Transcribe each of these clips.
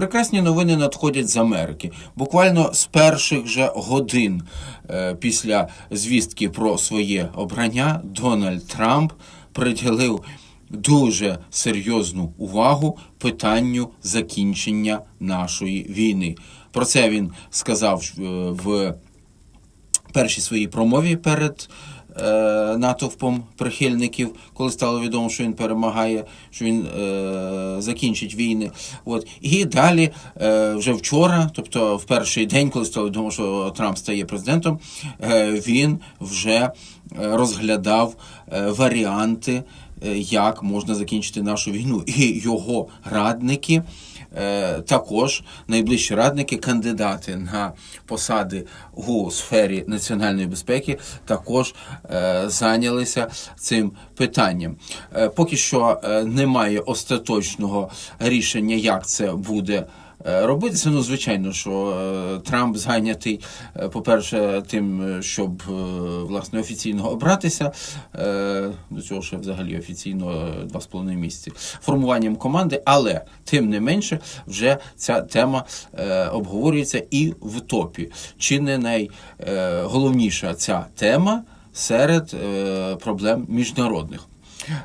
Прекрасні новини надходять з Америки. Буквально з перших же годин е, після звістки про своє обрання Дональд Трамп приділив дуже серйозну увагу питанню закінчення нашої війни. Про це він сказав е, в першій своїй промові перед натовпом прихильників, коли стало відомо, що він перемагає, що він е, закінчить війни. От і далі, е, вже вчора, тобто в перший день, коли стало відомо, що Трамп стає президентом, е, він вже е, розглядав е, варіанти, е, як можна закінчити нашу війну, і його радники. Е, також найближчі радники, кандидати на посади у сфері національної безпеки, також е, зайнялися цим питанням. Е, поки що е, немає остаточного рішення, як це буде. Е, Робитися, ну звичайно, що е, Трамп зайнятий, е, по-перше, тим, щоб власне офіційно обратися. До цього ще взагалі офіційно два з половиною місяці формуванням команди, але тим не менше, вже ця тема обговорюється і в топі. Чи не найголовніша ця тема серед проблем міжнародних?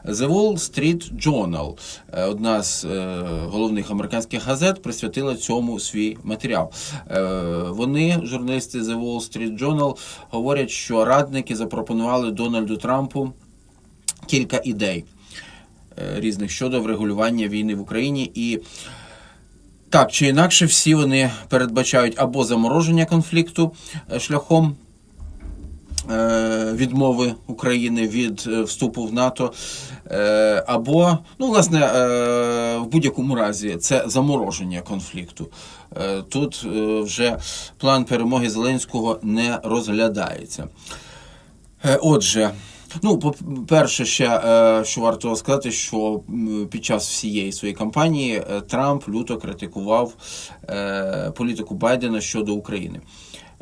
The Wall Street Journal, е, одна з е, головних американських газет, присвятила цьому свій матеріал. Е, Вони, журналісти The Wall Street Journal, говорять, що радники запропонували Дональду Трампу кілька ідей різних щодо врегулювання війни в Україні і. Так чи інакше, всі вони передбачають або замороження конфлікту шляхом відмови України від е, вступу в НАТО, е, або, ну, власне, е, в будь-якому разі це замороження конфлікту. Е, Тут е, вже план перемоги Зеленського не розглядається. Е, Отже, ну, по-перше, ще е, що варто сказати, що під час всієї своєї кампанії е, Трамп люто критикував е, політику Байдена щодо України.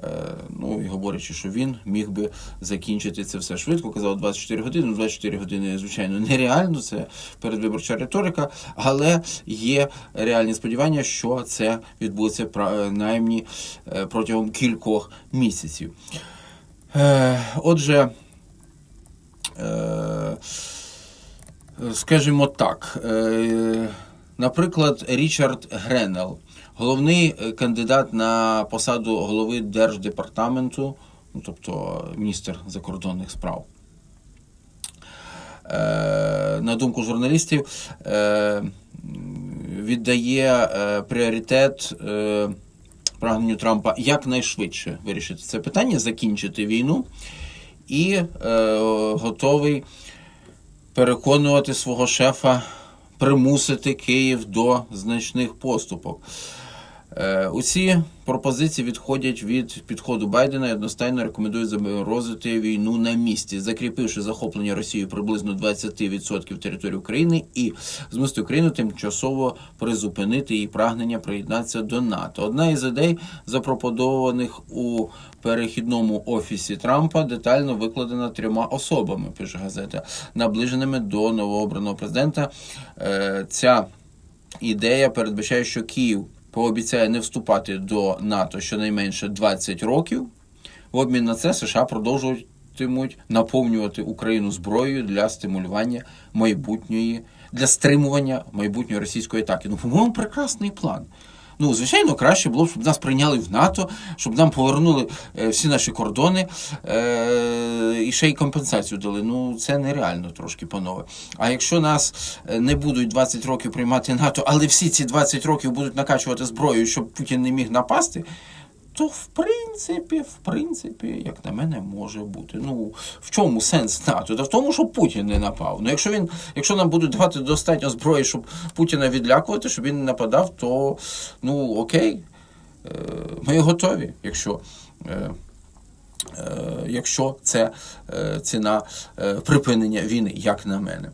Е, Ну і говорячи, що він міг би закінчити це все швидко, казав 24 години. Ну, 24 години, звичайно, нереально, це передвиборча риторика, але є реальні сподівання, що це відбудеться принаймні е, протягом кількох місяців. Е, Отже, е, скажімо так, е, наприклад, Річард Гренел, головний е, кандидат на посаду голови Держдепартаменту, ну, тобто міністр закордонних справ. Е, На думку журналістів, е, віддає е, пріоритет е, прагненню Трампа якнайшвидше вирішити це питання, закінчити війну і е, готовий переконувати свого шефа примусити Київ до значних поступок. Е, Усі пропозиції відходять від підходу Байдена і одностайно рекомендують заморозити війну на місці, закріпивши захоплення Росією приблизно 20% території України і змусити Україну тимчасово призупинити її прагнення приєднатися до НАТО. Одна із ідей, запропонованих у перехідному офісі Трампа, детально викладена трьома особами, пише газета, наближеними до новообраного президента. Е, Ця ідея передбачає, що Київ пообіцяє не вступати до НАТО щонайменше 20 років. В обмін на це США продовжуватимуть наповнювати Україну зброєю для стимулювання майбутньої, для стримування майбутньої російської атаки. Ну, по-моєму, прекрасний план. Ну, звичайно, краще було б, щоб нас прийняли в НАТО, щоб нам повернули е, всі наші кордони е, і ще й компенсацію дали. Ну, це нереально трошки, панове. А якщо нас е, не будуть 20 років приймати НАТО, але всі ці 20 років будуть накачувати зброю, щоб Путін не міг напасти. То в принципі, в принципі, як на мене, може бути. Ну в чому сенс НАТО? Та в тому, щоб Путін не напав. Ну, якщо він, якщо нам будуть давати достатньо зброї, щоб Путіна відлякувати, щоб він не нападав, то ну окей, е, ми готові, якщо. Е, е, Якщо це ціна припинення війни, як на мене.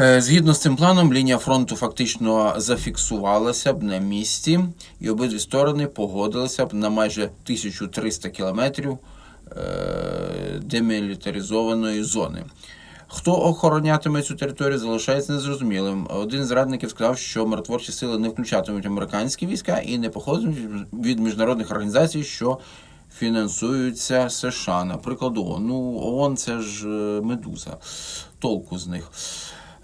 Е, Згідно з цим планом, лінія фронту фактично зафіксувалася б на місці, і обидві сторони погодилися б на майже 1300 кілометрів е, демілітаризованої зони. Хто охоронятиме цю територію, залишається незрозумілим. Один з зрадників сказав, що миротворчі сили не включатимуть американські війська і не походитимуть від міжнародних організацій, що фінансуються США. Наприклад, ООН. Ну, ООН це ж е, медуза. Толку з них.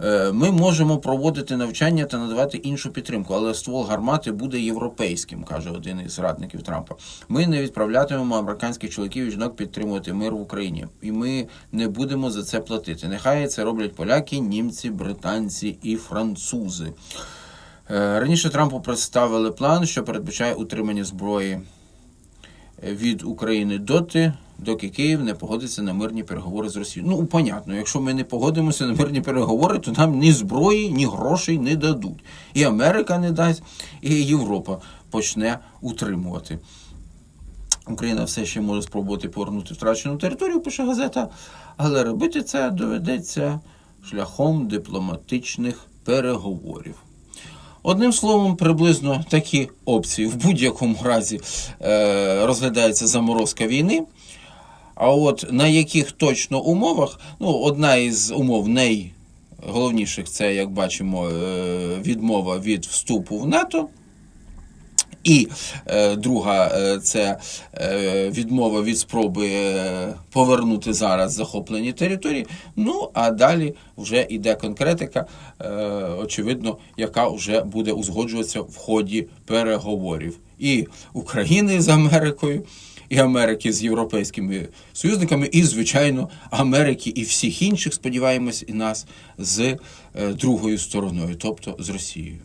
Е, Ми можемо проводити навчання та надавати іншу підтримку, але ствол гармати буде європейським, каже один із радників Трампа. Ми не відправлятимемо американських чоловіків і жінок підтримувати мир в Україні, і ми не будемо за це платити. Нехай це роблять поляки, німці, британці і французи. Е, Раніше Трампу представили план, що передбачає утримання зброї від України доти, доки Київ не погодиться на мирні переговори з Росією. Ну, понятно, якщо ми не погодимося на мирні переговори, то нам ні зброї, ні грошей не дадуть. І Америка не дасть, і Європа почне утримувати. Україна все ще може спробувати повернути втрачену територію, пише газета, але робити це доведеться шляхом дипломатичних переговорів. Одним словом, приблизно такі опції в будь-якому разі е, розглядається заморозка війни. А от на яких точно умовах, ну, одна із умов найголовніших це, як бачимо, е, відмова від вступу в НАТО. І е, друга е, це е, відмова від спроби повернути зараз захоплені території. Ну а далі вже йде конкретика, очевидно, яка вже буде узгоджуватися в ході переговорів і України з Америкою, і Америки з європейськими союзниками, і, звичайно, Америки і всіх інших, сподіваємось, і нас з другою стороною, тобто з Росією.